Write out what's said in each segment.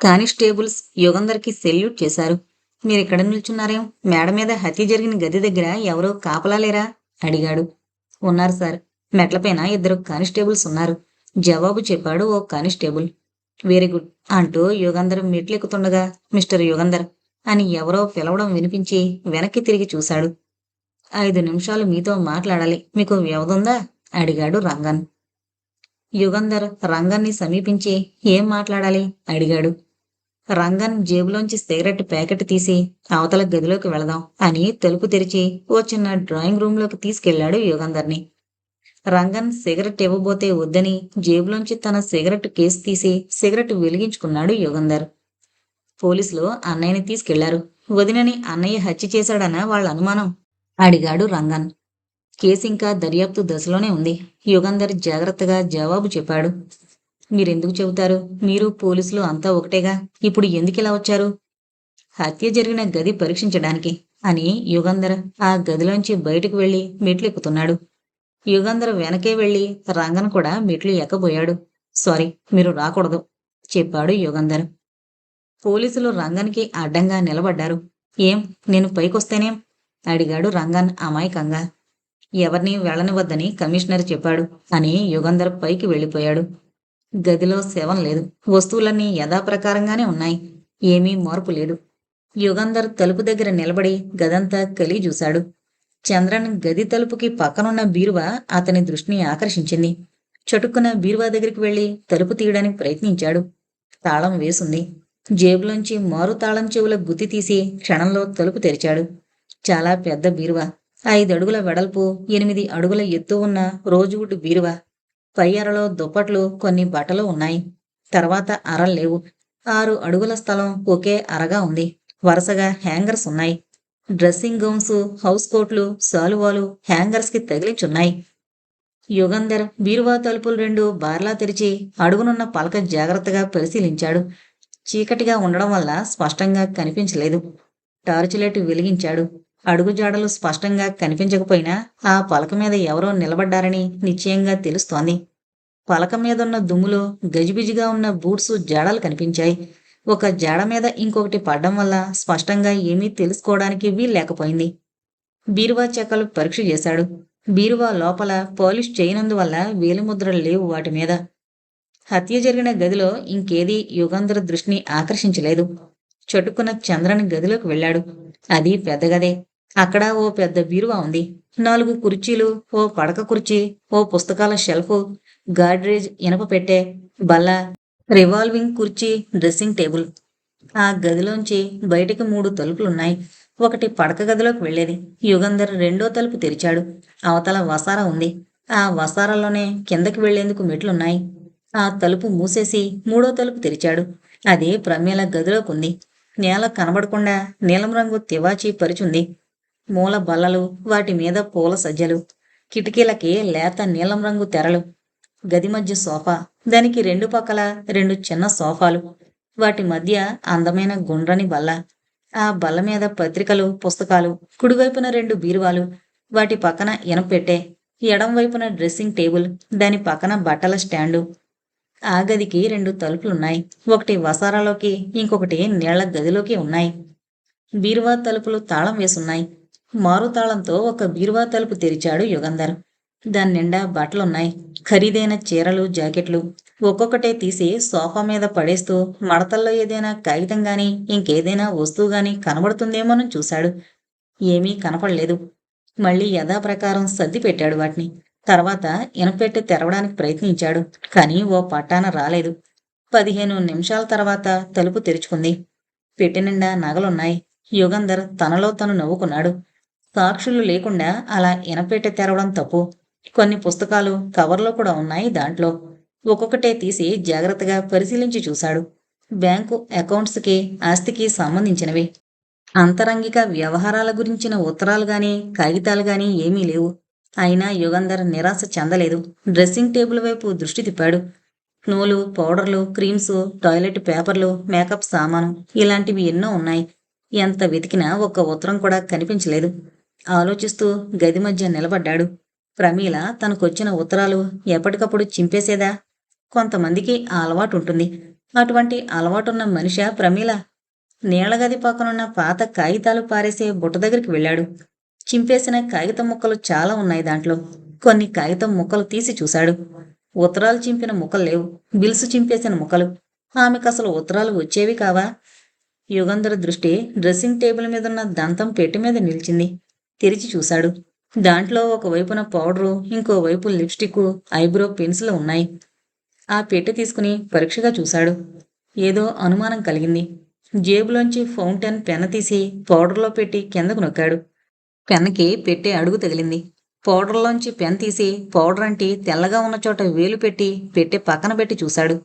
Constables యుగంధర్కి salute చేశారు. మీరిక్కడ నిల్చున్నారేం? మేడ మీద హత్య జరిగిన గది దగ్గర ఎవరో కాపలా లేరా అడిగాడు. ఉన్నారు సార్. మెట్లపైన ఇద్దరు కానిస్టేబుల్స్ ఉన్నారు. జవాబు చెప్పాడు ఓ కానిస్టేబుల్. Very good. అంటూ యుగంధర్ మెట్లెక్కుతుండగా మిస్టర్ యుగంధర్ అని ఎవరో పిలవడం వినిపించి వెనక్కి తిరిగి చూశాడు. ఐదు నిమిషాలు మీతో మాట్లాడాలి. మీకు వ్యవధుందా అడిగాడు రంగన్. యుగంధర్ రంగన్ని సమీపించి ఏం మాట్లాడాలి? అడిగాడు. రంగన్ జేబులోంచి సిగరెట్ ప్యాకెట్ తీసి అవతల గదిలోకి వెళదాం అని తలుపు తెరిచి ఓ చిన్న డ్రాయింగ్ రూమ్లోకి తీసుకెళ్ళాడు యుగంధర్ని. రంగన్ సిగరెట్ ఇవ్వబోతే వద్దని జేబులోంచి తన సిగరెట్ కేసు తీసి సిగరెట్ వెలిగించుకున్నాడు యుగంధర్. పోలీసులు అన్నయ్యని తీసుకెళ్ళారు. వదినని అన్నయ్య హత్య చేశాడన్న వాళ్ళ అనుమానం? అడిగాడు రంగన్. కేసు ఇంకా దర్యాప్తు దశలోనే ఉంది. యుగంధర్ జాగ్రత్తగా జవాబు చెప్పాడు. మీరెందుకు చెబుతారు? మీరు పోలీసులు అంతా ఒకటేగా? ఇప్పుడు ఎందుకు ఇలా వచ్చారు? హత్య జరిగిన గది పరీక్షించడానికి అని యుగంధర్ ఆ గదిలోంచి బయటకు వెళ్ళి మెట్లు ఎక్కుతున్నాడు యుగంధర్ వెనకే వెళ్ళి రంగన్ కూడా మెట్లు ఎక్కబోయాడు. సారీ మీరు రాకూడదు చెప్పాడు యుగంధర్. పోలీసులు రంగన్కి అడ్డంగా నిలబడ్డారు. ఏం నేను పైకొస్తేనేం? అడిగాడు రంగన్ అమాయకంగా. ఎవరిని వెళ్ళనివద్దని కమిషనర్ చెప్పాడు అని యుగంధర్ పైకి వెళ్ళిపోయాడు. గదిలో శవం లేదు. వస్తువులన్నీ యథాప్రకారంగానే ఉన్నాయి. ఏమీ మార్పు లేదు. యుగంధర్ తలుపు దగ్గర నిలబడి గదంతా కలి చూశాడు. చంద్రన్ గది తలుపుకి పక్కనున్న బీరువా అతని దృష్టిని ఆకర్షించింది. చటుక్కున బీరువా దగ్గరికి వెళ్ళి తలుపు తీయడానికి ప్రయత్నించాడు. తాళం వేసుంది. జేబులోంచి మారు తాళం చెవుల గుత్తి తీసి క్షణంలో తలుపు తెరిచాడు. చాలా పెద్ద బీరువా. ఐదు అడుగుల వెడల్పు ఎనిమిది అడుగుల ఎత్తు ఉన్న రోజువుడ్ బీరువా. పై అరలో దుప్పట్లు కొన్ని బట్టలు ఉన్నాయి. తర్వాత అరలు లేవు. ఆరు అడుగుల స్థలం ఒకే అరగా ఉంది. వరుసగా హ్యాంగర్స్ ఉన్నాయి. డ్రెస్సింగ్ గౌన్స్ హౌస్ కోట్లు సాలువాలు హ్యాంగర్స్కి తగిలించున్నాయి. యుగంధర్ బీరువా తలుపులు రెండు బార్లా తెరిచి అడుగునున్న పలక జాగ్రత్తగా పరిశీలించాడు. చీకటిగా ఉండడం వల్ల స్పష్టంగా కనిపించలేదు. Torch light వెలిగించాడు. అడుగుజాడలు స్పష్టంగా కనిపించకపోయినా ఆ పలక మీద ఎవరో నిలబడ్డారని నిశ్చయంగా తెలుస్తోంది. పలక మీదున్న దుమ్ములో గజిబిజిగా ఉన్న బూట్స్ జాడలు కనిపించాయి. ఒక జాడ మీద ఇంకొకటి పడ్డం వల్ల స్పష్టంగా ఏమీ తెలుసుకోవడానికి వీల్లేకపోయింది. బీరువా చెక్కలు పరీక్ష చేశాడు. బీరువా లోపల పాలిష్ చేయనందువల్ల వేలిముద్రలు లేవు వాటి మీద. హత్య జరిగిన గదిలో ఇంకేదీ యుగంధర దృష్టిని ఆకర్షించలేదు. చటుక్కున చంద్రని గదిలోకి వెళ్ళాడు. అది పెద్ద గదే. అక్కడ ఓ పెద్ద బీరువా ఉంది. నాలుగు కుర్చీలు ఓ పడక కుర్చీ ఓ పుస్తకాల షెల్ఫ్ గాడ్రేజ్ ఇనప పెట్టే బల్ల రివాల్వింగ్ కుర్చీ డ్రెస్సింగ్ టేబుల్. ఆ గదిలోంచి బయటికి మూడు తలుపులున్నాయి. ఒకటి పడక గదిలోకి వెళ్ళేది. యుగంధర్ రెండో తలుపు తెరిచాడు. అవతల వసారా ఉంది. ఆ వసారాలోనే కిందకి వెళ్ళేందుకు మెట్లున్నాయి. ఆ తలుపు మూసేసి మూడో తలుపు తెరిచాడు. అది ప్రమేల గదిలోకి ఉంది నేల కనబడకుండా నీలం రంగు తివాచీ పరిచుంది. మూల బల్లలు వాటి మీద పూల సజ్జలు కిటికీలకి లేత నీలం రంగు తెరలు గది మధ్య సోఫా దానికి రెండు పక్కల రెండు చిన్న సోఫాలు వాటి మధ్య అందమైన గుండ్రని బల్ల ఆ బల్ల మీద పత్రికలు పుస్తకాలు కుడివైపున రెండు బీరువాలు వాటి పక్కన ఇనపెట్టే ఎడం వైపున డ్రెస్సింగ్ టేబుల్ దాని పక్కన బట్టల స్టాండు. ఆ గదికి రెండు తలుపులున్నాయి. ఒకటి వసారాలోకి ఇంకొకటి నీళ్ళ గదిలోకి ఉన్నాయి. బీరువా తలుపులు తాళం వేసున్నాయి. మారుతాళంతో ఒక బీరువా తలుపు తెరిచాడు యుగంధర్. దాని నిండా బట్టలున్నాయి ఖరీదైన చీరలు జాకెట్లు ఒక్కొక్కటే తీసి సోఫా మీద పడేస్తూ మడతల్లో ఏదైనా కాగితం గాని ఇంకేదైనా వస్తువు గాని కనబడుతుందేమోనని చూశాడు. ఏమీ కనపడలేదు. మళ్ళీ యథాప్రకారం సర్ది పెట్టాడు వాటిని. తర్వాత ఇనపెట్టి తెరవడానికి ప్రయత్నించాడు కానీ ఓ పట్టాన రాలేదు. పదిహేను నిమిషాల తర్వాత తలుపు తెరుచుకుంది. పెట్టి నిండా నగలున్నాయి. యుగంధర్ తనలో తను నవ్వుకున్నాడు. సాక్షులు లేకుండా అలా ఇనపెట్టి తెరవడం తప్పు. కొన్ని పుస్తకాలు కవర్లో కూడా ఉన్నాయి దాంట్లో. ఒక్కొక్కటే తీసి జాగ్రత్తగా పరిశీలించి చూశాడు. బ్యాంకు అకౌంట్స్కి ఆస్తికి సంబంధించినవి. అంతరంగిక వ్యవహారాల గురించిన ఉత్తరాలు గాని కాగితాలు గాని ఏమీ లేవు. అయినా యుగంధర్ నిరాశ చెందలేదు. డ్రెస్సింగ్ టేబుల్ వైపు దృష్టి తిప్పాడు. నూలు పౌడర్లు క్రీమ్స్ టాయిలెట్ పేపర్లు మేకప్ సామాను ఇలాంటివి ఎన్నో ఉన్నాయి. ఎంత వెతికినా ఒక్క ఉత్తరం కూడా కనిపించలేదు. ఆలోచిస్తూ గది మధ్య నిలబడ్డాడు. ప్రమీల తనకొచ్చిన ఉత్తరాలు ఎప్పటికప్పుడు చింపేసేదా? కొంతమందికి ఆ అలవాటు ఉంటుంది అటువంటి అలవాటున్న మనిషా ప్రమీల నీళ్ళగది పక్కనున్న పాత కాగితాలు పారేసే బుట్ట దగ్గరికి వెళ్ళాడు. చింపేసిన కాగితం ముక్కలు చాలా ఉన్నాయి దాంట్లో. కొన్ని కాగితం ముక్కలు తీసి చూశాడు. ఉత్తరాలు చింపిన ముక్కలు లేవు. బిల్సు చింపేసిన ముక్కలు. ఆమెకు అసలు ఉత్తరాలు వచ్చేవి కావా? యుగంధర దృష్టి డ్రెస్సింగ్ టేబుల్ మీద ఉన్న దంతం పెట్టి మీద నిలిచింది. తెరిచి చూశాడు. దాంట్లో ఒకవైపున పౌడరు ఇంకోవైపు లిప్స్టిక్ ఐబ్రో పెన్సిల్ ఉన్నాయి. ఆ పెట్టె తీసుకుని పరీక్షగా చూశాడు. ఏదో అనుమానం కలిగింది. జేబులోంచి ఫౌంటైన్ పెన్ తీసి పౌడర్లో పెట్టి కిందకు నొక్కాడు. పెన్కి పెట్టే అడుగు తగిలింది. పౌడర్లోంచి పెన్ తీసి పౌడర్ అంటి తెల్లగా ఉన్న చోట వేలు పెట్టి పెట్టె పక్కన పెట్టి చూశాడు.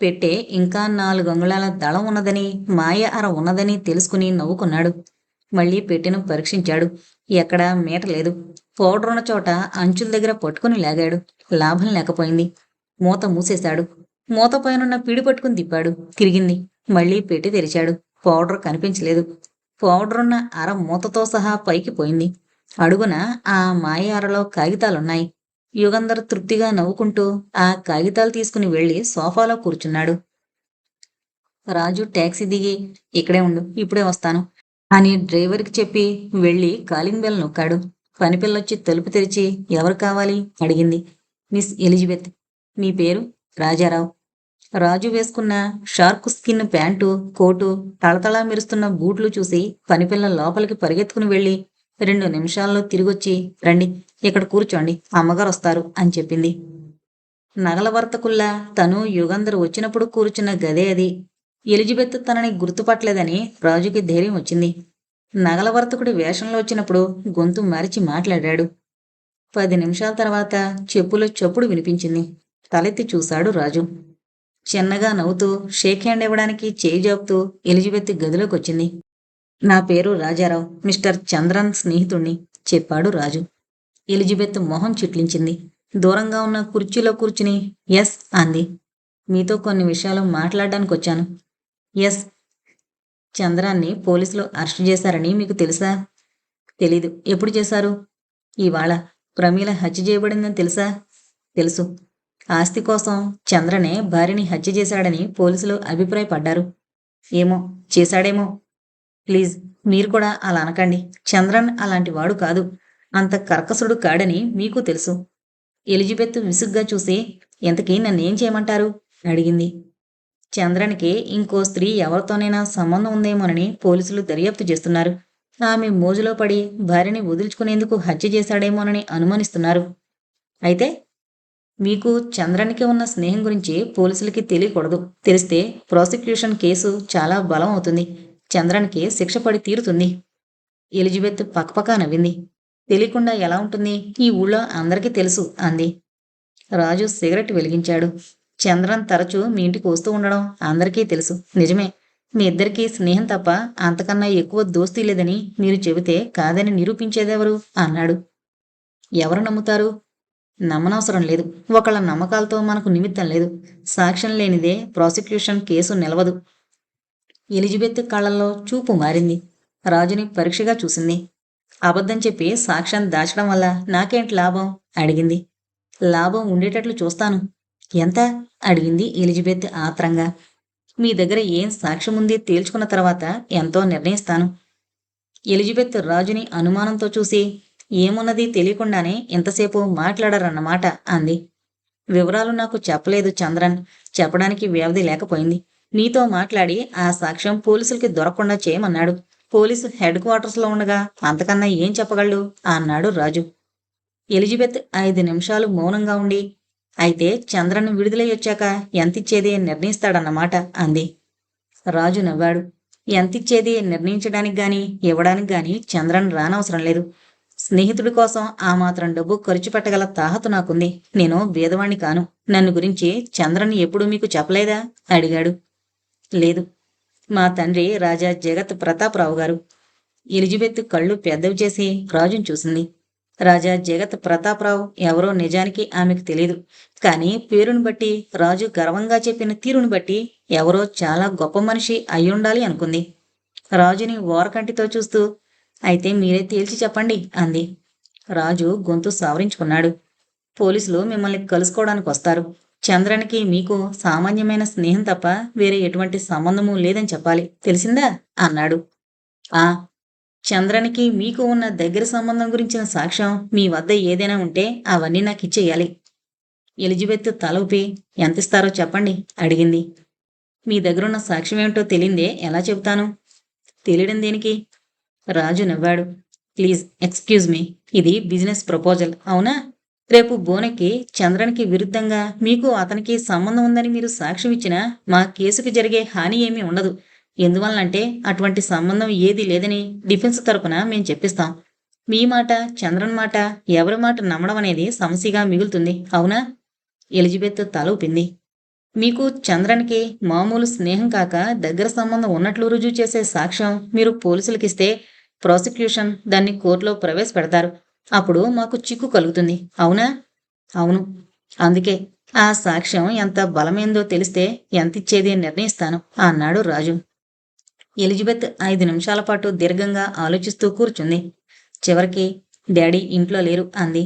పెట్టె ఇంకా నాలుగు అంగుళాల దళం ఉన్నదని మాయ అర ఉన్నదని తెలుసుకుని నవ్వుకున్నాడు. మళ్ళీ పెట్టెను పరీక్షించాడు. ఎక్కడా మీట లేదు. పౌడర్ ఉన్న చోట అంచుల దగ్గర పట్టుకుని లాగాడు. లాభం లేకపోయింది. మూత మూసేశాడు. మూత పైనున్న పిడి పట్టుకుని తిప్పాడు. తిరిగింది. మళ్ళీ పెట్టి తెరిచాడు. పౌడర్ కనిపించలేదు. పౌడర్ ఉన్న అర మూతతో సహా పైకి పోయింది. అడుగున ఆ మాయ అరలో కాగితాలున్నాయి. యుగంధర్ తృప్తిగా నవ్వుకుంటూ ఆ కాగితాలు తీసుకుని వెళ్ళి సోఫాలో కూర్చున్నాడు. రాజు ట్యాక్సీ దిగి ఇక్కడే ఉండు ఇప్పుడే వస్తాను. అని డ్రైవర్కి చెప్పి వెళ్ళి కాలింగ్ బెల్ నొక్కాడు. పనిపిల్లొచ్చి తలుపు తెరిచి ఎవరు కావాలి? అడిగింది. Miss Elizabeth. మీ పేరు? రాజారావు. రాజు వేసుకున్న షార్క్ స్కిన్ ప్యాంటు కోటు తళతళా మెరుస్తున్న బూట్లు చూసి పనిపిల్ల లోపలికి పరిగెత్తుకుని వెళ్ళి రెండు నిమిషాల్లో తిరిగొచ్చి రండి ఇక్కడ కూర్చోండి అమ్మగారు వస్తారు అని చెప్పింది. నగల వర్తకుల్లా తను యుగంధర్ వచ్చినప్పుడు కూర్చున్న గదే అది. ఎలిజబెత్ తనని గుర్తుపట్టలేదని రాజుకి ధైర్యం వచ్చింది. నగలవర్తకుడి వేషంలో వచ్చినప్పుడు గొంతు మరిచి మాట్లాడాడు. పది నిమిషాల తర్వాత చెప్పులో చప్పుడు వినిపించింది. తలెత్తి చూశాడు రాజు. చిన్నగా నవ్వుతూ షేక్ హ్యాండ్ ఇవ్వడానికి చేయి జాపుతూ ఎలిజబెత్ గదిలోకి వచ్చింది నా పేరు రాజారావు మిస్టర్ చంద్రన్ స్నేహితుణ్ణి చెప్పాడు రాజు. ఎలిజబెత్ మొహం చిట్లించింది. దూరంగా ఉన్న కుర్చీలో కూర్చుని ఎస్ అంది. మీతో కొన్ని విషయాలు మాట్లాడడానికి వచ్చాను ఎస్ చంద్రాన్ని పోలీసులు అరెస్ట్ చేశారని మీకు తెలుసా? తెలీదు. ఎప్పుడు చేశారు? ఇవాళ ప్రమీల హత్య చేయబడిందని తెలుసా? తెలుసు. ఆస్తి కోసం చంద్రనే భార్యని హత్య చేశాడని పోలీసులు అభిప్రాయపడ్డారు. ఏమో? చేశాడేమో? ప్లీజ్ మీరు కూడా అలా అనకండి. చంద్రన్ అలాంటి వాడు కాదు. అంత కర్కసుడు కాడని మీకు తెలుసు. ఎలిజబెత్ విసుగ్గా చూసి ఎంతకీ నన్నేం చేయమంటారు? అడిగింది. చంద్రన్కి ఇంకో స్త్రీ ఎవరితోనైనా సంబంధం ఉందేమోనని పోలీసులు దర్యాప్తు చేస్తున్నారు. ఆమె మోజులో పడి భార్యని వదులుచుకునేందుకు హత్య చేశాడేమోనని అనుమానిస్తున్నారు. అయితే మీకు చంద్రన్కి ఉన్న స్నేహం గురించి పోలీసులకి తెలియకూడదు. తెలిస్తే ప్రాసిక్యూషన్ కేసు చాలా బలం అవుతుంది. చంద్రన్కి శిక్ష పడి తీరుతుంది. ఎలిజబెత్ పక్కపక్క నవ్వింది. తెలియకుండా ఎలా ఉంటుంది? ఈ ఊళ్ళో అందరికీ తెలుసు అంది. రాజు సిగరెట్ వెలిగించాడు. చంద్రన్ తరచూ మీ ఇంటికి వస్తూ ఉండడం అందరికీ తెలుసు. నిజమే. మీ ఇద్దరికీ స్నేహం తప్ప అంతకన్నా ఎక్కువ దోస్తీ లేదని మీరు చెబితే కాదని నిరూపించేదెవరు? అన్నాడు. ఎవరు నమ్ముతారు? నమ్మనవసరం లేదు. ఒకళ్ళ నమ్మకాలతో మనకు నిమిత్తం లేదు. సాక్ష్యం లేనిదే ప్రాసిక్యూషన్ కేసు నిలవదు. ఎలిజబెత్ కళ్ళల్లో చూపు మారింది. రాజుని పరీక్షగా చూసింది. అబద్ధం చెప్పి సాక్ష్యం దాచడం వల్ల నాకేంటి లాభం? అడిగింది. లాభం ఉండేటట్లు చూస్తాను. ఎంత? అడిగింది ఎలిజబెత్ ఆత్రంగా. మీ దగ్గర ఏం సాక్ష్యం ఉంది తేల్చుకున్న తర్వాత ఎంతో నిర్ణయిస్తాను. ఎలిజబెత్ రాజుని అనుమానంతో చూసి ఏమున్నది తెలియకుండానే ఎంతసేపు మాట్లాడరన్నమాట అంది. వివరాలు నాకు చెప్పలేదు చంద్రన్. చెప్పడానికి వ్యవధి లేకపోయింది. నీతో మాట్లాడి ఆ సాక్ష్యం పోలీసులకి దొరకకుండా చేయమన్నాడు. పోలీసు హెడ్ క్వార్టర్స్లో ఉండగా అంతకన్నా ఏం చెప్పగలడు? అన్నాడు రాజు. ఎలిజబెత్ ఐదు నిమిషాలు మౌనంగా ఉండి అయితే చంద్రను విడుదలయ్యొచ్చాక ఎంతిచ్చేది నిర్ణయిస్తాడన్నమాట అంది. రాజు నవ్వాడు. ఎంతిచ్చేది నిర్ణయించడానికి గాని ఇవ్వడానికి గాని చంద్రన్ రానవసరం లేదు. స్నేహితుడి కోసం ఆ మాత్రం డబ్బు ఖర్చు పెట్టగల తాహతు నాకుంది. నేను బీదవాణ్ణి కాను. నన్ను గురించి చంద్రన్ ఎప్పుడూ మీకు చెప్పలేదా? అడిగాడు. లేదు. మా తండ్రి రాజా జగత్ ప్రతాపరావు గారు. ఎలిజబెత్ కళ్ళు పెద్దవి చేసి రాజును చూసింది. రాజా జగత్ ప్రతాపరావు ఎవరో నిజానికి ఆమెకు తెలియదు కానీ పేరును బట్టి రాజు గర్వంగా చెప్పిన తీరును బట్టి ఎవరో చాలా గొప్ప మనిషి అయ్యుండాలి అనుకుంది. రాజుని ఓరకంటితో చూస్తూ అయితే మీరే తేల్చి చెప్పండి అంది. రాజు గొంతు సవరించుకున్నాడు. పోలీసులు మిమ్మల్ని కలుసుకోవడానికి వస్తారు. చంద్రానికి మీకు సామాన్యమైన స్నేహం తప్ప వేరే ఎటువంటి సంబంధము లేదని చెప్పాలి. తెలిసిందా? అన్నాడు. ఆ చంద్రనికి మీకు ఉన్న దగ్గర సంబంధం గురించిన సాక్ష్యం మీ వద్ద ఏదైనా ఉంటే అవన్నీ నాకు ఇచ్చేయాలి. ఎలిజబెత్ తల ఊపి ఎంత ఇస్తారో చెప్పండి అడిగింది. మీ దగ్గరున్న సాక్ష్యం ఏమిటో తెలియందే ఎలా చెబుతాను? తెలియడం దేనికి? రాజు నవ్వాడు. ప్లీజ్ ఎక్స్క్యూజ్ మీ ఇది బిజినెస్ ప్రపోజల్ అవునా? రేపు బోనకి చంద్రనికి విరుద్ధంగా మీకు అతనికి సంబంధం ఉందని మీరు సాక్ష్యం ఇచ్చినా మా కేసుకు జరిగే హాని ఏమీ ఉండదు. ఎందువల్లంటే అటువంటి సంబంధం ఏది లేదని డిఫెన్స్ తరపున మేం చెప్పిస్తాం. మీ మాట చంద్రన్ మాట ఎవరి మాట నమ్మడం అనేది సమస్యగా మిగులుతుంది. అవునా? ఎలిజబెత్ తల ఊపింది మీకు చంద్రన్కి మామూలు స్నేహం కాక దగ్గర సంబంధం ఉన్నట్లు రుజువు చేసే సాక్ష్యం మీరు పోలీసులకిస్తే ప్రాసిక్యూషన్ దాన్ని కోర్టులో ప్రవేశపెడతారు. అప్పుడు మాకు చిక్కు కలుగుతుంది. అవునా? అవును. అందుకే ఆ సాక్ష్యం ఎంత బలమైందో తెలిస్తే ఎంత ఇచ్చేది నిర్ణయిస్తాను అన్నాడు రాజు. ఎలిజబెత్ ఐదు నిమిషాల పాటు దీర్ఘంగా ఆలోచిస్తూ కూర్చుంది. చివరికి డాడీ ఇంట్లో లేరు అంది.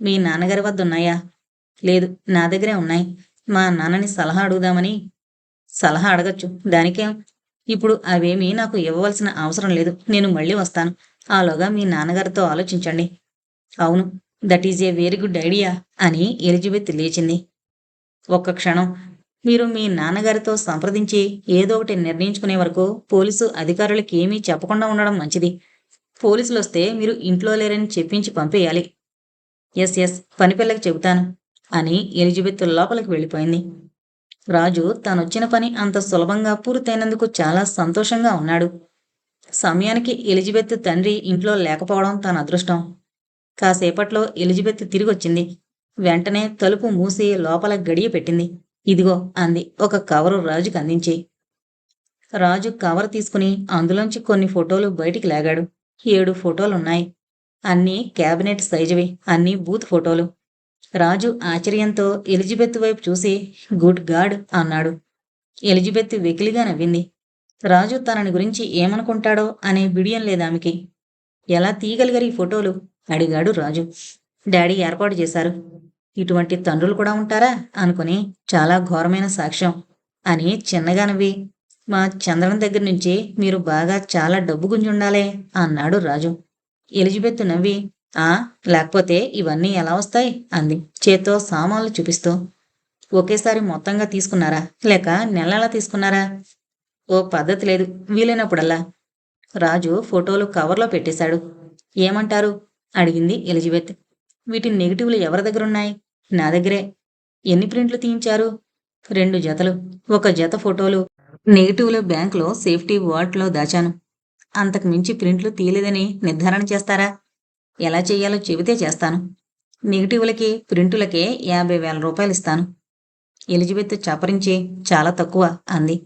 మీ నాన్నగారి వద్ద ఉన్నాయా లేదు నా దగ్గరే ఉన్నాయి. మా నాన్నని సలహా అడుగుదామని. సలహా అడగచ్చు. దానికేం? ఇప్పుడు అవేమీ నాకు ఇవ్వవలసిన అవసరం లేదు. నేను మళ్ళీ వస్తాను. ఆలోగా మీ నాన్నగారితో ఆలోచించండి. అవును that is a very good idea అని ఎలిజబెత్ లేచింది. ఒక్క క్షణం మీరు మీ నాన్నగారితో సంప్రదించి ఏదో ఒకటి నిర్ణయించుకునే వరకు పోలీసు అధికారులకి ఏమీ చెప్పకుండా ఉండడం మంచిది. పోలీసులు వస్తే మీరు ఇంట్లో లేరని చెప్పించి పంపేయాలి. ఎస్ ఎస్ పనిపిల్లకి చెబుతాను అని ఎలిజబెత్ లోపలికి వెళ్ళిపోయింది. రాజు తనొచ్చిన పని అంత సులభంగా పూర్తయినందుకు చాలా సంతోషంగా ఉన్నాడు. సమయానికి ఎలిజబెత్ తండ్రి ఇంట్లో లేకపోవడం తన అదృష్టం. కాసేపట్లో ఎలిజబెత్ తిరిగొచ్చింది. వెంటనే తలుపు మూసి లోపల గడియ పెట్టింది. ఇదిగో అంది. ఒక కవరు రాజుకి అందించి. రాజు కవర్ తీసుకుని అందులోంచి కొన్ని ఫోటోలు బయటికి లాగాడు. ఏడు ఫోటోలున్నాయి. అన్నీ క్యాబినెట్ సైజువి. అన్నీ బూత్ ఫోటోలు. రాజు ఆశ్చర్యంతో ఎలిజబెత్ వైపు చూసి గుడ్ గాడ్ అన్నాడు. ఎలిజబెత్ వెకిలిగా నవ్వింది. రాజు తనని గురించి ఏమనుకుంటాడో అనే బిడియం లేదామెకి. ఎలా తీయగలిగారు ఈ ఫోటోలు? అడిగాడు రాజు. డాడీ ఏర్పాటు చేశారు. ఇటువంటి తండ్రులు కూడా ఉంటారా? అనుకుని చాలా ఘోరమైన సాక్ష్యం. అని చిన్నగా నవ్వి మా చంద్రన్ దగ్గర నుంచి మీరు బాగా చాలా డబ్బు గుంజుండాలే అన్నాడు రాజు. ఎలిజబెత్ నవ్వి ఆ లేకపోతే ఇవన్నీ ఎలా వస్తాయి? అంది. చేత్తో సామాన్లు చూపిస్తూ ఒకేసారి మొత్తంగా తీసుకున్నారా? లేక నెలలా తీసుకున్నారా? ఓ పద్ధతి లేదు. వీలైనప్పుడల్లా. రాజు ఫోటోలు కవర్లో పెట్టేశాడు. ఏమంటారు? అడిగింది ఎలిజబెత్. వీటి నెగిటివ్లు ఎవరి దగ్గరున్నాయి నా దగ్గరే. ఎన్ని ప్రింట్లు తీయించారు? రెండు జతలు. ఒక జత ఫోటోలు. నెగిటివ్లు బ్యాంకులో సేఫ్టీ వార్డ్లో దాచాను. అంతకు మించి ప్రింట్లు తీయలేదని నిర్ధారణ చేస్తారా? ఎలా చేయాలో చెబితే చేస్తాను. నెగిటివ్లకి ప్రింటులకే యాభై వేల రూపాయలు ఇస్తాను. ఎలిజబెత్ చపరించి చాలా తక్కువ అంది.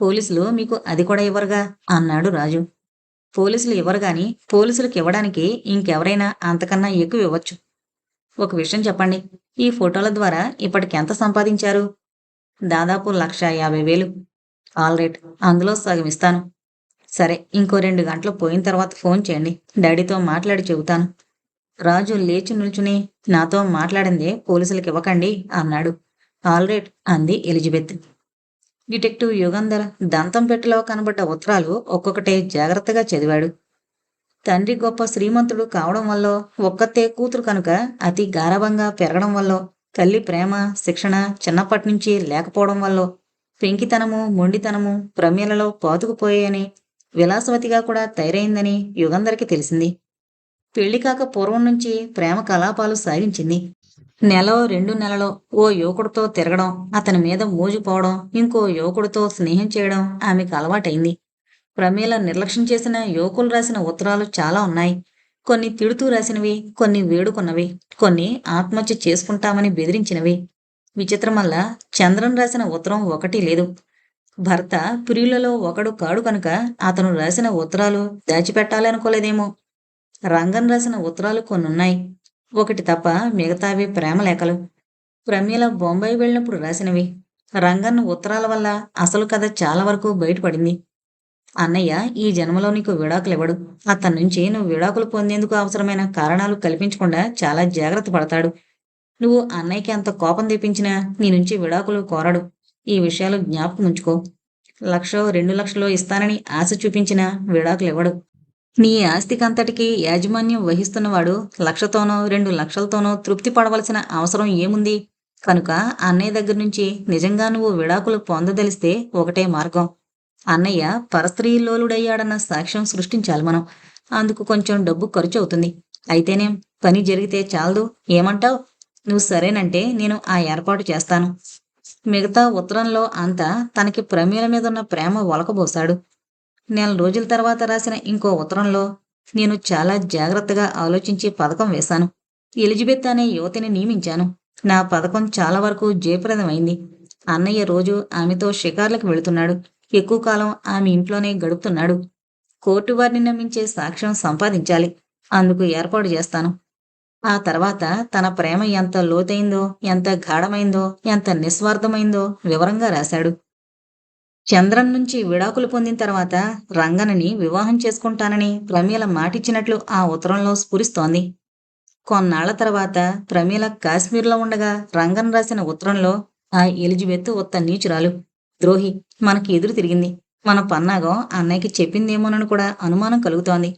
పోలీసులు మీకు అది కూడా ఇవ్వరుగా? అన్నాడు రాజు. పోలీసులు ఇవ్వరు గాని పోలీసులకు ఇవ్వడానికి ఇంకెవరైనా అంతకన్నా ఎక్కువ ఇవ్వచ్చు. ఒక విషయం చెప్పండి. ఈ ఫోటోల ద్వారా ఇప్పటికి ఎంత సంపాదించారు? దాదాపు లక్ష యాభై వేలు. ఆల్ రైట్ అందులో సగం ఇస్తాను. సరే ఇంకో రెండు గంటలు పోయిన తర్వాత ఫోన్ చేయండి. డాడీతో మాట్లాడి చెబుతాను. రాజు లేచి నిల్చుని నాతో మాట్లాడిందే పోలీసులకు ఇవ్వకండి అన్నాడు. ఆల్ రైట్ అంది ఎలిజబెత్. డిటెక్టివ్ యుగంధర్ దంతం పెట్టెలో కనబడ్డ ఉత్తరాలు ఒక్కొక్కటే జాగ్రత్తగా చదివాడు. తండ్రి గొప్ప శ్రీమంతుడు కావడం వల్ల ఒక్కతే కూతురు కనుక అతి గారవంగా పెరగడం వల్ల తల్లి ప్రేమ శిక్షణ చిన్నప్పటి నుంచి లేకపోవడం వల్ల పెంకితనము మొండితనము ప్రమేలలో పాతుకుపోయాయని విలాసవతిగా కూడా తయారైందని యుగంధరికి తెలిసింది. పెళ్ళి కాక పూర్వం నుంచి ప్రేమ కలాపాలు సాగించింది. నెలో రెండు నెలలో ఓ యువకుడితో తిరగడం అతని మీద మోజుపోవడం ఇంకో యువకుడితో స్నేహం చేయడం ఆమెకు అలవాటైంది. ప్రమేల నిర్లక్ష్యం చేసిన యువకులు రాసిన ఉత్తరాలు చాలా ఉన్నాయి. కొన్ని తిడుతూ రాసినవి కొన్ని వేడుకున్నవి కొన్ని ఆత్మహత్య చేసుకుంటామని బెదిరించినవి. విచిత్రమల్ల చంద్రన్ రాసిన ఉత్తరం ఒకటి లేదు. భర్త ప్రియులలో ఒకడు కాడు కనుక అతను రాసిన ఉత్తరాలు దాచిపెట్టాలనుకోలేదేమో రంగన్ రాసిన ఉత్తరాలు కొన్నున్నాయి. ఒకటి తప్ప మిగతావి ప్రేమలేఖలు ప్రమీల బొంబాయి వెళ్ళినప్పుడు రాసినవి. రంగన్ ఉత్తరాల వల్ల అసలు కథ చాలా వరకు బయటపడింది. అన్నయ్య ఈ జన్మలో నీకు విడాకులు ఇవ్వడు అతని నుంచి నువ్వు విడాకులు పొందేందుకు అవసరమైన కారణాలు కల్పించకుండా చాలా జాగ్రత్త పడతాడు. నువ్వు అన్నయ్యకి అంత కోపం తెప్పించినా నీ నుంచి విడాకులు కోరడు. ఈ విషయాలు జ్ఞాపకం ఉంచుకో. లక్షో రెండు లక్షలో ఇస్తానని ఆశ చూపించినా విడాకులు ఇవ్వడు నీ ఆస్తికంతటికి యాజమాన్యం వహిస్తున్నవాడు లక్షతోనో రెండు లక్షలతోనో తృప్తి పడవలసిన అవసరం ఏముంది? కనుక అన్నయ్య దగ్గర నుంచి నిజంగా నువ్వు విడాకులు పొందదలిస్తే ఒకటే మార్గం. అన్నయ్య పరస్త్రీలోలుడయ్యాడన్న సాక్ష్యం సృష్టించాలి మనం. అందుకు కొంచెం డబ్బు ఖర్చు అవుతుంది అయితేనేం పని జరిగితే చాలదు. ఏమంటావ్? నువ్వు సరేనంటే నేను ఆ ఏర్పాటు చేస్తాను. మిగతా ఉత్తరంలో అంతా తనకి ప్రమేయుల మీద ఉన్న ప్రేమ ఒలకబోశాడు. నెల రోజుల తర్వాత రాసిన ఇంకో ఉత్తరంలో నేను చాలా జాగ్రత్తగా ఆలోచించి పథకం వేశాను. ఎలిజబెత్ అనే యువతిని నియమించాను. నా పథకం చాలా వరకు జయప్రదమైంది. అన్నయ్య రోజు ఆమెతో షికార్లకు వెళుతున్నాడు. ఎక్కువ కాలం ఆమె ఇంట్లోనే గడుపుతున్నాడు. కోర్టు వారిని నమ్మించే సాక్ష్యం సంపాదించాలి. అందుకు ఏర్పాటు చేస్తాను. ఆ తర్వాత తన ప్రేమ ఎంత లోతైందో ఎంత గాఢమైందో ఎంత నిస్వార్థమైందో వివరంగా రాశాడు. చంద్రం నుంచి విడాకులు పొందిన తర్వాత రంగనని వివాహం చేసుకుంటానని ప్రమీల మాటిచ్చినట్లు ఆ ఉత్తరంలో స్ఫురిస్తోంది. కొన్నాళ్ళ తర్వాత ప్రమీల కాశ్మీర్లో ఉండగా రంగన్ రాసిన ఉత్తరంలో ఆ ఎలిజబెత్ ఉత్త నీచురాలు. ద్రోహి మనకి ఎదురు తిరిగింది. మన పన్నాగం అన్నయ్యకి చెప్పిందేమోనని కూడా అనుమానం కలుగుతోంది.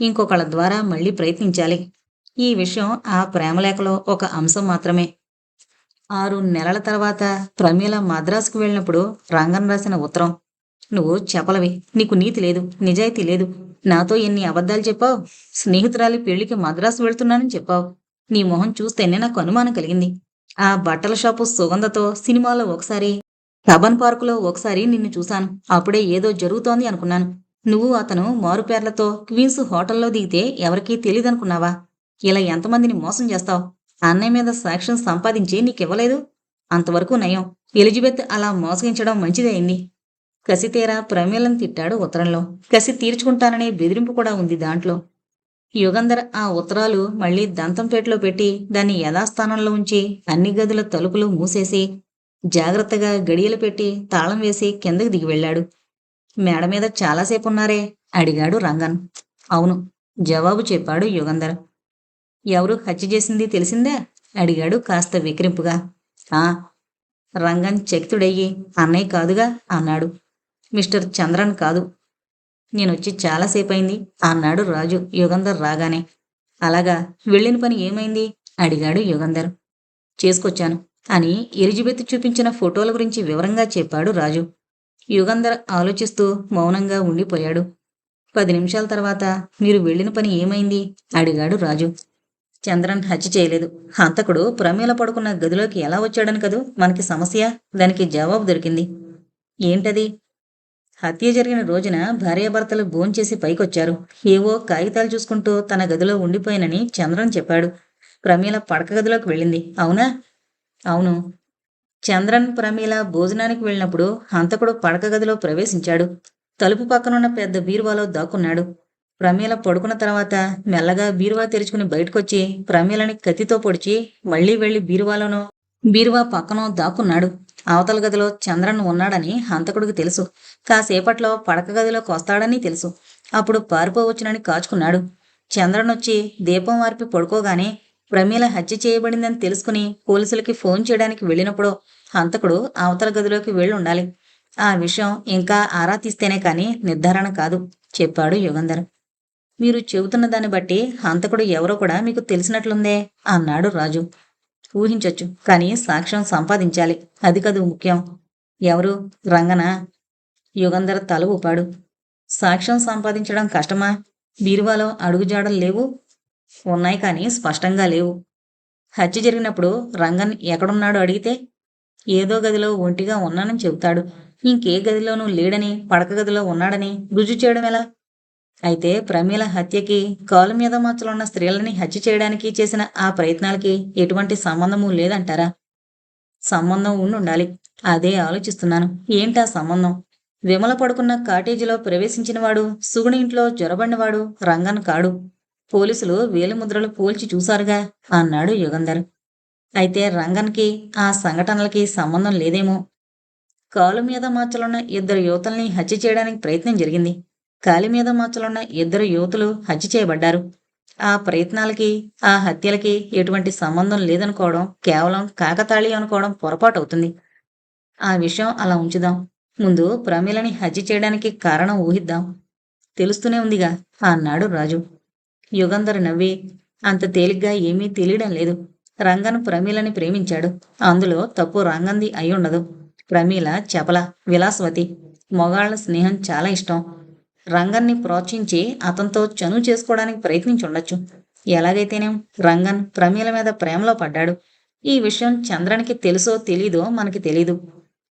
ఇంకొకళ్ళ ద్వారా మళ్ళీ ప్రయత్నించాలి. ఈ విషయం ఆ ప్రేమలేఖలో ఒక అంశం మాత్రమే. ఆరు నెలల తర్వాత ప్రమీల మద్రాసుకు వెళ్ళినప్పుడు రంగన్ రాసిన ఉత్తరం నువ్వు చెప్పలవి. నీకు నీతి లేదు నిజాయితీ లేదు. నాతో ఎన్ని అబద్ధాలు చెప్పావు? స్నేహితురాలి పెళ్ళికి మద్రాసు వెళ్తున్నానని చెప్పావు. నీ మొహం చూస్తేనే నాకు అనుమానం కలిగింది. ఆ బట్టల షాపు సుగంధతో సినిమాలో ఒకసారి కబన్ పార్కులో ఒకసారి నిన్ను చూశాను. అప్పుడే ఏదో జరుగుతోంది అనుకున్నాను. నువ్వు అతను మారుపేర్లతో క్వీన్స్ హోటల్లో దిగితే ఎవరికీ తెలియదనుకున్నావా ఇలా ఎంతమందిని మోసం చేస్తావు? అన్నయ్య మీద సాక్ష్యం సంపాదించి నీకివ్వలేదు? అంతవరకు నయం. ఎలిజబెత్ అలా మోసగించడం మంచిదైంది కసితీరా ప్రమేలను తిట్టాడు ఉత్తరంలో. కసి తీర్చుకుంటాననే బెదిరింపు కూడా ఉంది దాంట్లో. యుగంధర్ ఆ ఉత్తరాలు మళ్ళీ దంతంపేటలో పెట్టి దాన్ని యథాస్థానంలో ఉంచి అన్ని గదుల తలుపులు మూసేసి జాగ్రత్తగా గడియలు పెట్టి తాళం వేసి కిందకి దిగి వెళ్ళాడు. మేడ మీద చాలాసేపు ఉన్నారే అడిగాడు రంగన్. అవును జవాబు చెప్పాడు యుగంధర్. ఎవరు హత్య చేసింది తెలిసిందా? అడిగాడు కాస్త విక్రింపుగా. ఆ రంగన్ చకితుడయ్యి అన్నయ్య కాదుగా అన్నాడు. మిస్టర్ చంద్రన్ కాదు. నేనొచ్చి చాలాసేపు అయింది అన్నాడు రాజు. యుగంధర్ రాగానే అలాగా వెళ్ళిన పని ఏమైంది? అడిగాడు యుగంధర్. చేసుకొచ్చాను. అని ఎలిజబెత్ చూపించిన ఫోటోల గురించి వివరంగా చెప్పాడు రాజు. యుగంధర్ ఆలోచిస్తూ మౌనంగా ఉండిపోయాడు. పది నిమిషాల తర్వాత మీరు వెళ్ళిన పని ఏమైంది? అడిగాడు రాజు. చంద్రన్ హత్య చేయలేదు. హంతకుడు ప్రమేల పడుకున్న గదిలోకి ఎలా వచ్చాడని కదూ? మనకి సమస్య? దానికి జవాబు దొరికింది. ఏంటది? హత్య జరిగిన రోజున భార్యాభర్తలు భోంచేసి పైకొచ్చారు. ఏవో కాగితాలు చూసుకుంటూ తన గదిలో ఉండిపోయినని చంద్రన్ చెప్పాడు. ప్రమీల పడక గదిలోకి వెళ్ళింది. అవునా? అవును. చంద్రన్ ప్రమీల భోజనానికి వెళ్ళినప్పుడు హంతకుడు పడక గదిలో ప్రవేశించాడు. తలుపు పక్కనున్న పెద్ద బీరువాలో దాక్కున్నాడు. ప్రమీల పడుకున్న తర్వాత మెల్లగా బీరువా తెరుచుకుని బయటకొచ్చి ప్రమీలని కత్తితో పొడిచి మళ్ళీ వెళ్ళి బీరువాలోనో బీరువా పక్కనో దాక్కున్నాడు. అవతల గదిలో చంద్రన్ ఉన్నాడని హంతకుడికి తెలుసు. కాసేపట్లో పడక గదిలోకి వస్తాడని తెలుసు. అప్పుడు పారిపోవచ్చునని కాచుకున్నాడు. చంద్రన్ వచ్చి దీపం వార్పి పడుకోగానే ప్రమీల హత్య చేయబడిందని తెలుసుకుని పోలీసులకి ఫోన్ చేయడానికి వెళ్ళినప్పుడు హంతకుడు అవతల గదిలోకి వెళ్ళి ఉండాలి. ఆ విషయం ఇంకా ఆరా తీస్తేనే కానీ నిర్ధారణ కాదు చెప్పాడు యుగంధర్. మీరు చెబుతున్న దాన్ని బట్టి హంతకుడు ఎవరో కూడా మీకు తెలిసినట్లుందే అన్నాడు రాజు. ఊహించొచ్చు కానీ సాక్ష్యం సంపాదించాలి. అది కదూ ముఖ్యం. ఎవరు? రంగనా? యుగంధర్ తల ఊపాడు. సాక్ష్యం సంపాదించడం కష్టమా? బీరువాలో అడుగుజాడలు లేవు? ఉన్నాయి కానీ స్పష్టంగా లేవు. హత్య జరిగినప్పుడు రంగన్ ఎక్కడున్నాడో అడిగితే ఏదో గదిలో ఒంటిగా ఉన్నానని చెబుతాడు. ఇంకే గదిలోనూ లేడని పడక గదిలో ఉన్నాడని రుజువు చేయడం ఎలా? అయితే ప్రమీల హత్యకి కాలు మీద మచ్చలున్న స్త్రీలని హత్య చేయడానికి చేసిన ఆ ప్రయత్నాలకి ఎటువంటి సంబంధము లేదంటారా? సంబంధం ఉండి ఉండాలి అదే ఆలోచిస్తున్నాను. ఏంటా సంబంధం? విమల పడుకున్న కాటేజీలో ప్రవేశించినవాడు సుగుని ఇంట్లో జ్వరబడినవాడు రంగన్ కాడు. పోలీసులు వేలిముద్రలు పోల్చి చూశారుగా అన్నాడు యుగంధర్. అయితే రంగన్కి ఆ సంఘటనలకి సంబంధం లేదేమో. కాలు మీద మార్చలున్న ఇద్దరు యువతల్ని హత్య చేయడానికి ప్రయత్నం జరిగింది. కాలి మీద మార్చలున్న ఇద్దరు యువతులు హత్య చేయబడ్డారు. ఆ ప్రయత్నాలకి ఆ హత్యలకి ఎటువంటి సంబంధం లేదనుకోవడం కేవలం కాకతాళి అనుకోవడం పొరపాటు అవుతుంది ఆ విషయం అలా ఉంచుదాం. ముందు ప్రమీలని హత్య చేయడానికి కారణం ఊహిద్దాం. తెలుస్తూనే ఉందిగా అన్నాడు రాజు. యుగంధర్ నవ్వి అంత తేలిగ్గా ఏమీ తెలియడం లేదు. రంగన్ ప్రమీలని ప్రేమించాడు. అందులో తప్పు రంగంది అయి ఉండదు ప్రమీల చపల విలాసవతి. మొగాళ్ళ స్నేహం చాలా ఇష్టం. రంగన్ని ప్రోత్సహించి అతనితో చనువు చేసుకోవడానికి ప్రయత్నించుండొచ్చు. ఎలాగైతేనేం రంగన్ ప్రమీల మీద ప్రేమలో పడ్డాడు. ఈ విషయం చంద్రన్కి తెలుసో తెలీదో మనకి తెలీదు.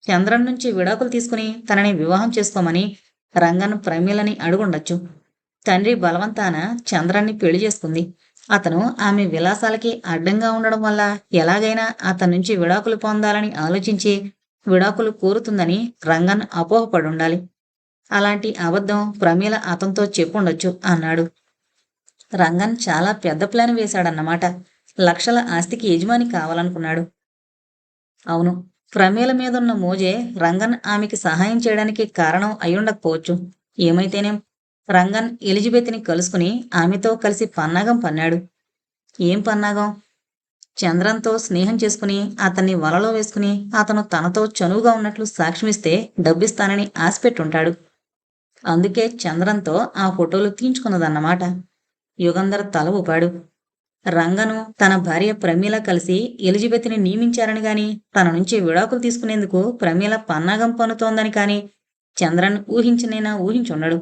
చంద్రన్ నుంచి విడాకులు తీసుకుని తనని వివాహం చేసుకోమని రంగన్ ప్రమీలని అడుగుండొచ్చు. తండ్రి బలవంతాన చంద్రాన్ని పెళ్ళి చేసుకుంది. అతను ఆమె విలాసాలకి అడ్డంగా ఉండడం వల్ల ఎలాగైనా అతని నుంచి విడాకులు పొందాలని ఆలోచించి విడాకులు కోరుతుందని రంగన్ అపోహపడుండాలి అలాంటి అబద్ధం ప్రమీల అతనితో చెప్పుండొచ్చు అన్నాడు. రంగన్ చాలా పెద్ద ప్లాన్ వేశాడన్నమాట. లక్షల ఆస్తికి యజమాని కావాలనుకున్నాడు. అవును ప్రమేల మీదున్న మోజే రంగన్ ఆమెకి సహాయం చేయడానికి కారణం అయ్యుండకపోవచ్చు. ఏమైతేనేం? రంగన్ ఎలిజబెత్ని కలుసుకుని ఆమెతో కలిసి పన్నాగం పన్నాడు. ఏం పన్నాగం? చంద్రంతో స్నేహం చేసుకుని అతన్ని వలలో వేసుకుని అతను తనతో చనువుగా ఉన్నట్లు సాక్ష్యమిస్తే డబ్బిస్తానని ఆశపెట్టుంటాడు. అందుకే చంద్రంతో ఆ ఫోటోలు తీయించుకున్నదన్నమాట. యుగంధర్ తల ఊపాడు. రంగను తన భార్య ప్రమీల కలిసి ఎలిజబెత్ని నియమించారని గాని తన నుంచి విడాకులు తీసుకునేందుకు ప్రమీల పన్నాగం పన్నుతోందని కాని చంద్రన్ ఊహించినైనా ఊహించుండడు.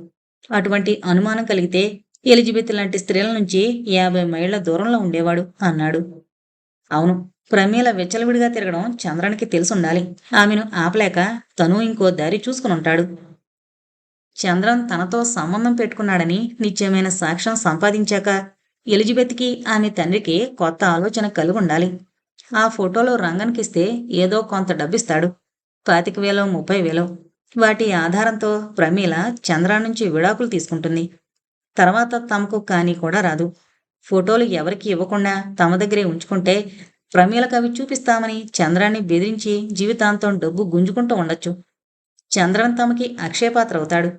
అటువంటి అనుమానం కలిగితే ఎలిజబెత్ లాంటి స్త్రీల నుంచి యాభై మైళ్ళ దూరంలో ఉండేవాడు అన్నాడు. అవును ప్రమీల విచ్చలవిడిగా తిరగడం చంద్రన్కి తెలుసుండాలి. ఆమెను ఆపలేక తను ఇంకో దారి చూసుకుని ఉంటాడు. చంద్రన్ తనతో సంబంధం పెట్టుకున్నాడని నిత్యమైన సాక్ష్యం సంపాదించాక ఎలిజబెత్కి ఆమె తండ్రికి కొత్త ఆలోచన కలిగి ఉండాలి ఆ ఫోటోలో రంగన్కిస్తే ఏదో కొంత డబ్బిస్తాడు. పాతిక వేలో ముప్పై వేలో. వాటి ఆధారంతో ప్రమీల చంద్ర నుంచి విడాకులు తీసుకుంటుంది. తర్వాత తమకు కానీ కూడా రాదు. ఫోటోలు ఎవరికి ఇవ్వకుండా తమ దగ్గరే ఉంచుకుంటే ప్రమీలకు అవి చూపిస్తామని చంద్రాన్ని బెదిరించి జీవితాంతం డబ్బు గుంజుకుంటూ ఉండొచ్చు. చంద్రన్ తమకి అక్షయపాత్ర అవుతాడు.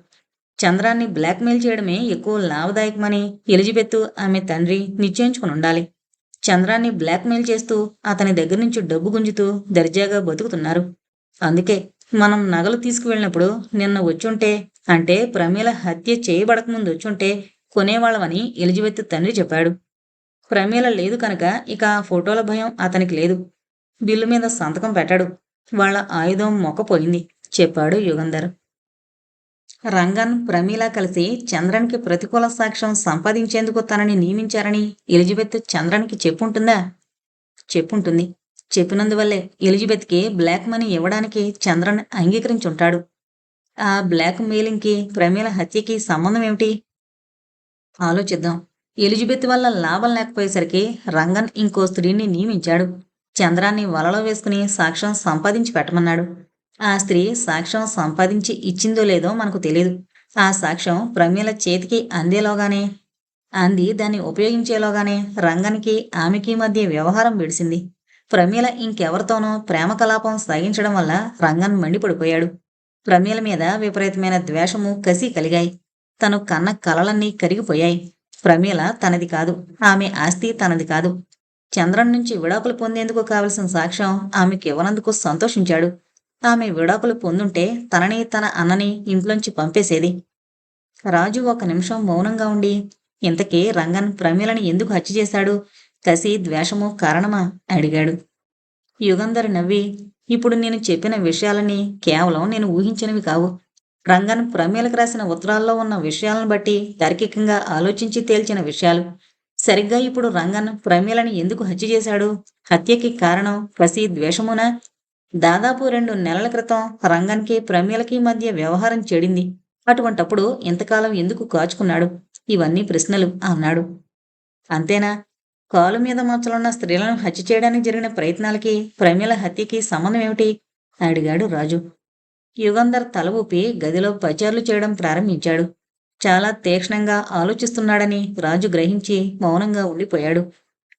చంద్రాన్ని బ్లాక్మెయిల్ చేయడమే ఎక్కువ లాభదాయకమని ఎలిజబెత్ ఆమె తండ్రి నిశ్చయించుకుని ఉండాలి. చంద్రాన్ని బ్లాక్మెయిల్ చేస్తూ అతని దగ్గర నుంచి డబ్బు గుంజుతూ దర్జాగా బతుకుతున్నారు. అందుకే మనం నగలు తీసుకువెళ్ళినప్పుడు నిన్న వచ్చుంటే అంటే ప్రమీల హత్య చేయబడకముందు వచ్చుంటే కొనేవాళ్ళమని ఎలిజబెత్ తండ్రి చెప్పాడు. ప్రమీల లేదు కనుక ఇక ఆ ఫోటోల భయం అతనికి లేదు. బిల్లు మీద సంతకం పెట్టాడు. వాళ్ళ ఆయుధం మొక్కపోయింది చెప్పాడు యుగంధర్. రంగన్ ప్రమీల కలిసి చంద్రన్కి ప్రతికూల సాక్ష్యం సంపాదించేందుకు తనని నియమించారని ఎలిజబెత్ చంద్రన్కి చెప్పుంటుందా? చెప్పుంటుంది. చెప్పినందువల్లే ఎలిజబెత్కి బ్లాక్ మనీ ఇవ్వడానికి చంద్రన్ అంగీకరించుంటాడు. ఆ బ్లాక్ మెయిలింగ్కి ప్రమీల హత్యకి సంబంధం ఏమిటి? ఆలోచిద్దాం. ఎలిజబెత్ వల్ల లాభం లేకపోయేసరికి రంగన్ ఇంకో స్త్రీని నియమించాడు. చంద్రాన్ని వలలో వేసుకుని సాక్ష్యం సంపాదించి పెట్టమన్నాడు. ఆ స్త్రీ సాక్ష్యం సంపాదించి ఇచ్చిందో లేదో మనకు తెలియదు ఆ సాక్ష్యం ప్రమీల చేతికి అందేలోగానే అంది దాన్ని ఉపయోగించేలోగానే రంగన్కి ఆమెకి మధ్య వ్యవహారం విడిసింది. ప్రమీల ఇంకెవరితోనో ప్రేమ కలాపం సాగించడం వల్ల రంగన్ మండిపడిపోయాడు. ప్రమీల మీద విపరీతమైన ద్వేషము కసి కలిగాయి. తను కన్న కలలన్నీ కరిగిపోయాయి. ప్రమీల తనది కాదు ఆమె ఆస్తి తనది కాదు. చంద్రన్ నుంచి విడాకులు పొందేందుకు కావలసిన సాక్ష్యం ఆమెకి ఇవ్వనందుకు సంతోషించాడు. ఆమె విడాకులు పొందుంటే తనని తన అన్నని ఇంట్లోంచి పంపేసేది. రాజు ఒక నిమిషం మౌనంగా ఉండి ఇంతకీ రంగన్ ప్రమీలని ఎందుకు హత్య చేశాడు? కసి ద్వేషము కారణమా? అడిగాడు. యుగంధర్ నవ్వి ఇప్పుడు నేను చెప్పిన విషయాలని కేవలం నేను ఊహించినవి కావు. రంగన్ ప్రమేలకు రాసిన ఉత్తరాల్లో ఉన్న విషయాలను బట్టి తార్కికంగా ఆలోచించి తేల్చిన విషయాలు. సరిగ్గా ఇప్పుడు రంగన్ ప్రమేలను ఎందుకు హత్య చేశాడు? హత్యకి కారణం కసి ద్వేషమునా? దాదాపు రెండు నెలల క్రితం రంగన్కి ప్రమేలకి మధ్య వ్యవహారం చెడింది. అటువంటప్పుడు ఇంతకాలం ఎందుకు కాచుకున్నాడు? ఇవన్నీ ప్రశ్నలు అన్నాడు. అంతేనా? కాలు మీద మచ్చలున్న స్త్రీలను హత్య చేయడానికి జరిగిన ప్రయత్నాలకి ప్రమిల హత్యకి సంబంధం ఏమిటి? అడిగాడు రాజు. యుగంధర్ తల ఊపి గదిలో పచారులు చేయడం ప్రారంభించాడు. చాలా తీక్షణంగా ఆలోచిస్తున్నాడని రాజు గ్రహించి మౌనంగా ఉండిపోయాడు.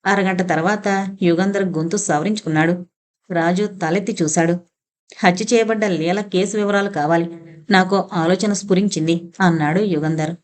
అరగంట తర్వాత యుగంధర్ గొంతు సవరించుకున్నాడు. రాజు తలెత్తి చూశాడు. హత్య చేయబడ్డ లీల కేసు వివరాలు కావాలి. నాకు ఆలోచన స్ఫురించింది అన్నాడు యుగంధర్.